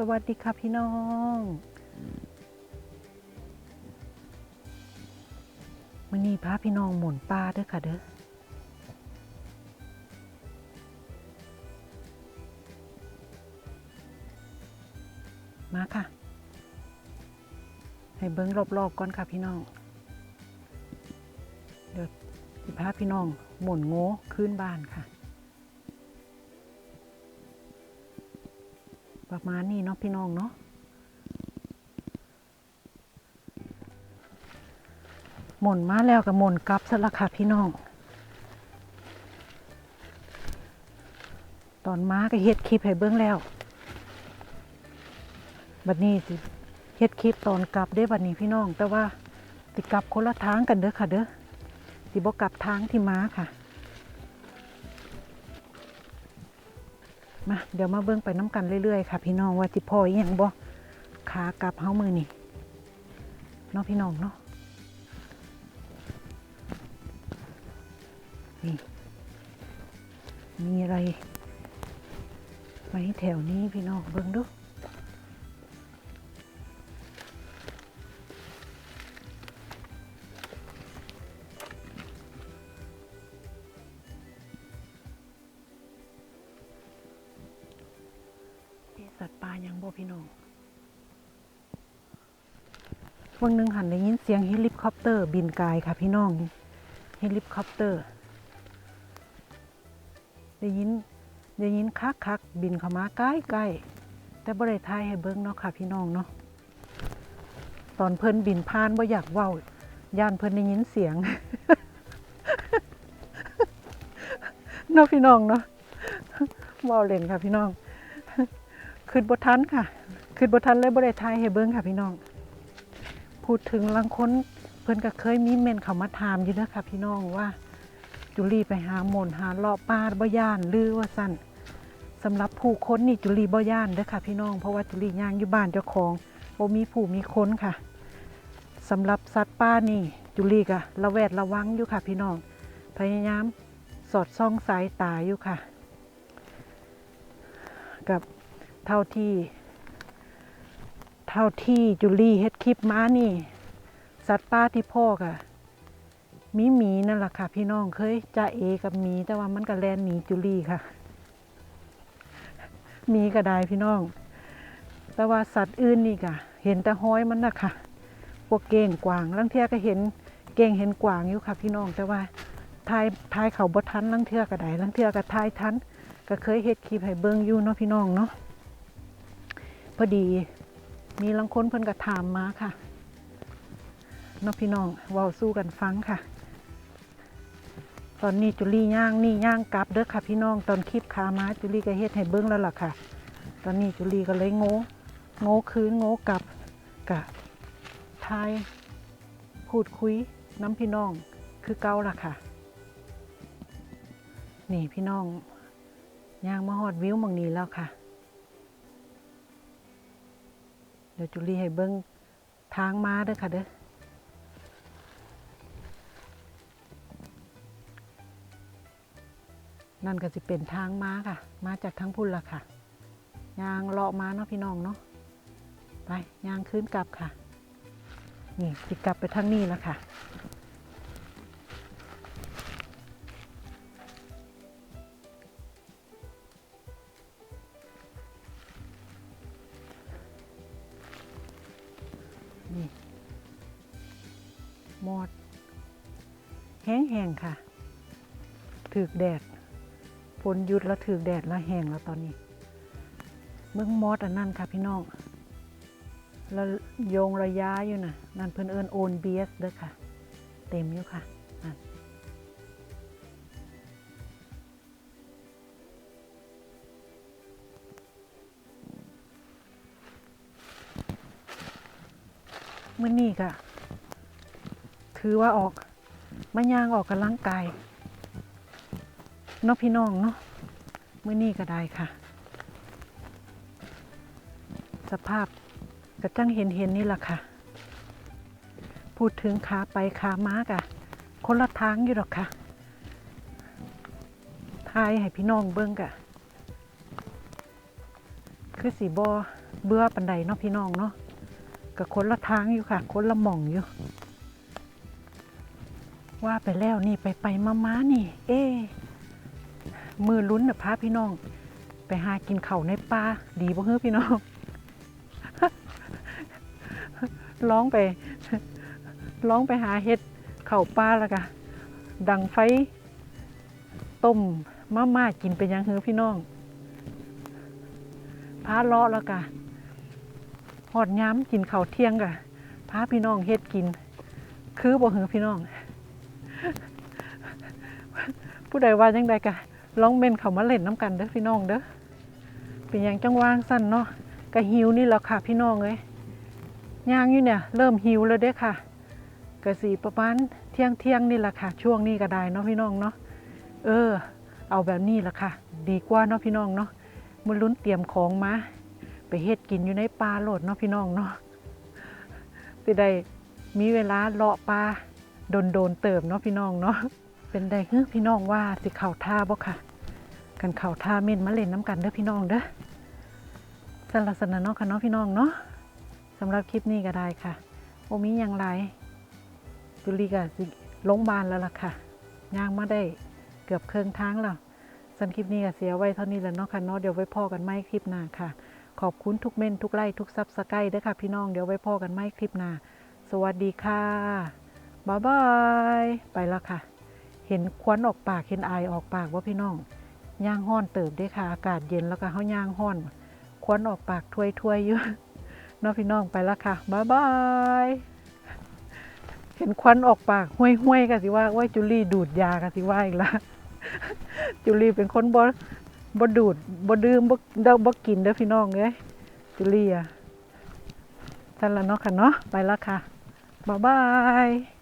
สวัสดีค่ะพี่น้องมื่อนี้พาพี่น้องหมุนปลาเด้อค่ะเด้อมาค่ะ ให้เบิ้งรอบๆก่อนค่ะพี่น้อง เดี๋ยวสิพาพี่น้องหมุนโง่ขึ้นบ้านค่ะ ประมาณนี้เนาะพี่น้องเนาะหมุนมาแล้วกับหมุนกลับซะละค่ะพี่น้อง ตอนม้าก็เฮ็ดคลิปให้เบิ้องแล้ว บัดนี้สิเฮ็ดคลิปตอนกลับเด้บัดนี้พี่น้อง แต่ว่าสิกลับคนละทางกันเด้อค่ะเด้อสิบ่กลับทางที่ม้าค่ะ มาเดี๋ยวมาเบิ้งไปน้ำกันเรื่อยๆค่ะพี่น้องว่าสิพ่ออียังบ่ขากลับเฮามือนี่เนาะพี่น้องเนาะนี่มีอะไรไว้แถวนี้พี่น้องเบิ้งดู สัตว์ป่ายังบ่พี่น้องวันหนึ่งหันได้ยินเสียงเฮลิคอปเตอร์ บินกายค่ะพี่น้องเฮลิคอปเตอร์ ได้ยินได้ยินคักคักบินเข้ามาใกล้ใกล้แต่บ่ได้ทายให้เบิ่งเนาะค่ะพี่น้องเนาะตอนเพิ่นบินผ่านบ่อยากเว้าย่านเพิ่นได้ยินเสียงเนาะพี่น้องเนาะเว้าเล่นค่ะพี่น้อง คืดบททันค่ะคืดบททันเลยบ่ไทายให้เบิ่งค่ะพี่น้อง พูดถึงลังค้นเพิ่อนก็เคยมีเมนเขามาถามอยู่นะค่ะพี่น้องว่า จุลีไปหาหมนหาเลาะป่าบ่ย่านหรือว่าสั่นสำหรับผู้ค้นนี่จุลีบ่ย่านเด้อค่ะพี่น้องเพราะว่าจุลีย่างอยู่บ้านเจ้าของบ่มีผู้มีค้นค่ะสำหรับสัตว์ป่านี่จุลีก็ระแวดระวังอยู่ค่ะพี่น้อง พยายามสอดส่องสายตาอยู่ค่ะ กับ เท่าที่ เท่าที่จุลี่เฮ็ดคลิปมานี่ สัตว์ป่าที่พ่อกะมีหมีนั่นแหละค่ะ พี่น้องเคยจะเอกับหมี แต่ว่ามันก็แลนหนีจุลี่ค่ะหมีก็ได้พี่น้อง แต่ว่าสัตว์อื่นนี่กะเห็นแต่ห้อยมันนะค่ะพวกเก้งกวางลังเทียก็เห็นเก้งเห็นกวางอยู่ค่ะ พี่น้อง แต่ว่าทายทายเขาบ่ทันลังเทือก็ได้ลังเทือก็ทายทัน ก็เคยเฮ็ดคลิปให้เบิ่งอยู่เนาะพี่น้องเนาะ พอดี มีลังค้นเพิ่นก็ถามมาค่ะเนาะพี่น้องว้าสู้กันฟังค่ะ ตอนนี้จุลี่ย่างนี่ย่างกลับเด้อค่ะ พี่น้องตอนคลิปขามาจุลี่ก็เฮ็ดให้เบิ่งแล้วล่ะค่ะ ตอนนี้จุลี่ก็เลยโง่โง่คืนโง่กลับกะทายพูดคุยน้ำพี่น้องคือเก่าล่ะค่ะ นี่พี่น้องย่างมาฮอดวิวมองนี้แล้วค่ะ เดี๋ยวจุลีให้เบิ้งทางมาเด้อค่ะเด้อนั่นก็จะเป็นทางมาค่ะ มาจากทั้งพุ่นละค่ะยางเลาะมาเนาะพี่น้องเนาะไปยางขึ้นกลับค่ะ นี่จิกลับไปทางนี้แล้วค่ะ นี่หมอด แห้งๆค่ะถือกแดดฝนหยุดแล้วถือกแดดแล้วแห้งแล้วตอนนี้เมืองมอดอันนั้นค่ะพี่น้องแล้วโยงระยะอยู่นะนั่นเพื่อนเอิญโอนเบียสเด้อค่ะ เต็มอยู่ค่ะนั่น มื่อนี้ก็ถือว่าออกมาย่างออกกำลังกายเนาะพี่น้องเนาะมื่อนี้ก็ได้ค่ะ สภาพกระจังเห็นเห็นๆนี่แหละค่ะ พูดถึงขาไปขามากะคนละทางอยู่หรอกค่ะทายให้พี่น้องเบิ้งกะคือสีบอเบื่อปันใดเนาะพี่น้องเนาะ ก็คนละทางอยู่ค่ะ คนละหม่องอยู่ ว่าไปแล้วนี่ไปไปมามานี่ เอ๊มือลุ้นน่ะพาพี่น้อง ไปหากินเข่าในป่าดีบ่เฮ้อพี่น้องร้องไปร้องไปหาเห็ดเข่าป่าแล้วก็ดังไฟต้มมาม่ากินเป็นยังเฮ้อพี่น้องพาเลาะแล้วกะ อดย้ำกินข้าวเที่ยงกะพาพี่น้องเฮ็ดกิน คือบ่หือพี่น้อง ผู้ใดว่าจังใดกะลองเม่นเขามาเล่นน้ำกันเด้อพี่น้องเด้อเป็นอย่างจังว่างสั้นเนาะกะหิวนี่แหละค่ะพี่น้องเอ้ยย่างอยู่เนี่ย เริ่มหิวแล้วเด้อค่ะกะสีประมาณเที่ยงเที่ยงนี่แหละค่ะ ช่วงนี้ก็ได้เนาะพี่น้องเนาะเออ เอาแบบนี้แหละค่ะ ดีกว่าเนาะพี่น้องเนาะมันลุ้นเตรียมของมา ไปเฮ็ดกินอยู่ในป่าโลดเนาะพี่น้องเนาะสิได้มีเวลาเลาะป่าโดนโดนๆเติมเนาะพี่น้องเนาะเป็นได้เฮ้พี่น้องว่าสิเข่าท่าบ่ค่ะ กันเข่าท่าเม่นมาเล่นน้ำกันเด้อพี่น้องเด้อสำหรับสนะเนาะค่ะเนาะพี่น้องเนาะสำหรับคลิปนี้ก็ได้ค่ะโอมีอย่างไรจุลีก็สิลงบานแล้วล่ะค่ะย่างมาได้เกือบเครึ่งทางแล้วสันคลิปนี้ก็เสียไว้เท่านี้แล้วเนาะค่ะเนาะเดี๋ยวไว้พ่อกันไม่คลิปหน้าค่ะ ขอบคุณทุกเม่นทุกไลค์ทุกซับสไครต์ด้วยค่ะพี่น้องเดี๋ยวไว้พ่อกันไม่คลิปหน้า สวัสดีค่ะบ๊ายบายไปแล้วค่ะ เห็นควันออกปากเห็นไอออกปากว่าพี่น้องย่างห้อนเติบด้วยค่ะ อากาศเย็นแล้วก็เขาย่างห้อน ควันออกปากถ้วยถ้วยๆอยู่เนาะพี่น้องไปแล้วค่ะบ๊ายบายเห็นควันออกปากห้วยห้วยกันสิว่าว่าจุลี่ดูดยากันสิว่าอีกละจุลี่เป็นคนบ่ บ่ดูดบ่ดื่มบ่ดบ่กินเด้อพี่น้องเอ้ยจุลีอะท่านละเนาะค่ะเนาะไปละค่ะบ๊ายบาย